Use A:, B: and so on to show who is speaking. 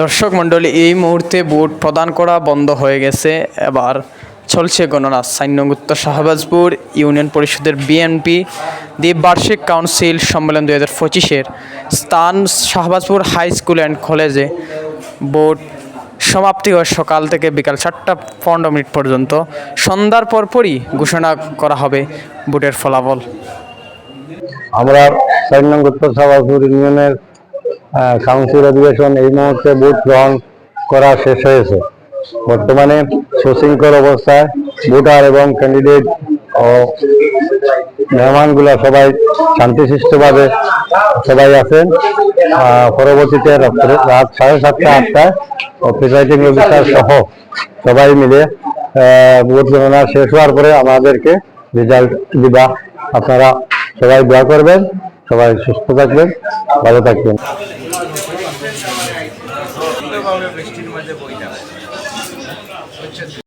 A: দর্শক মণ্ডলী, এই মুহূর্তে ভোট প্রদান করা বন্ধ হয়ে গেছে। এবার চলছে গণনা সাইন্যগুত্ত শাহবাজপুর ইউনিয়ন পরিষদের বিএনপি দ্বীপবার্ষিক কাউন্সিল সম্মেলন দু হাজার পঁচিশের স্থান, শাহবাজপুর হাই স্কুল অ্যান্ড কলেজে ভোট সমাপ্তি হয় সকাল থেকে বিকাল চারটা পনেরো মিনিট পর্যন্ত। সন্ধ্যার পরপরই ঘোষণা করা হবে ভোটের ফলাফল।
B: আমরা চার নং উত্তর সাবাসপুর ইউনিয়নের কাউন্সিল অধিবেশন এই মুহূর্তে ভোট গ্রহণ করা শেষ হয়েছে। বর্তমানে সুশৃঙ্খল অবস্থায় ভোটার এবং ক্যান্ডিডেট ও মেহমানগুলা সবাই শান্তিশিষ্টভাবে সবাই আছেন। পরবর্তীতে রাত সাড়ে সাতটা, আটটায় প্রিসাইডিং অফিসার সহ সবাই মিলে ভোট গণনা শেষ হওয়ার পরে আমাদেরকে রেজাল্ট দিবা। আপনারা সবাই দোয়া করবেন। সবাই সুস্থ থাকবেন ভালো থাকবেন।